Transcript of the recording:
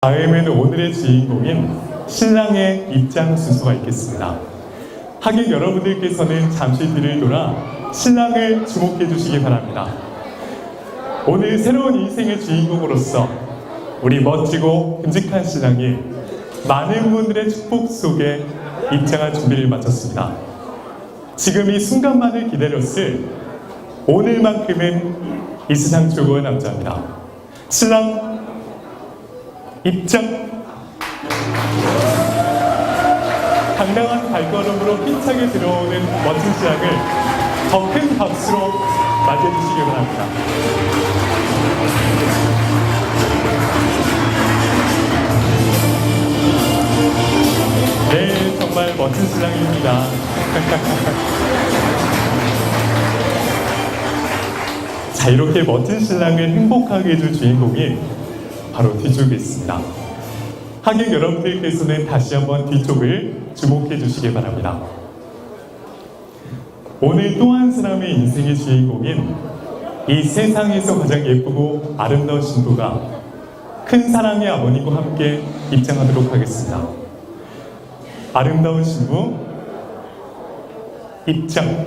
다음에는 오늘의 주인공인 신랑의 입장 순서가 있겠습니다. 하객 여러분들께서는 잠시 뒤를 돌아 신랑을 주목해 주시기 바랍니다. 오늘 새로운 인생의 주인공으로서 우리 멋지고 듬직한 신랑이 많은 분들의 축복 속에 입장할 준비를 마쳤습니다. 지금 이 순간만을 기다렸을 오늘만큼은 이 세상 최고의 남자입니다. 신랑 입장 당당한 발걸음으로 힘차게 들어오는 멋진 시장을 더 큰 박수로 맞이해 주시기 바랍니다. 네, 정말 멋진 신랑입니다. 자, 이렇게 멋진 신랑을 행복하게 해줄 주인공이 바로 뒤쪽에 있습니다. 하객 여러분들께서는 다시 한번 뒤쪽을 주목해 주시기 바랍니다. 오늘 또 한 사람의 인생의 주인공인 이 세상에서 가장 예쁘고 아름다운 신부가 큰 사랑의 아버님과 함께 입장하도록 하겠습니다. 아름다운 신부 입장.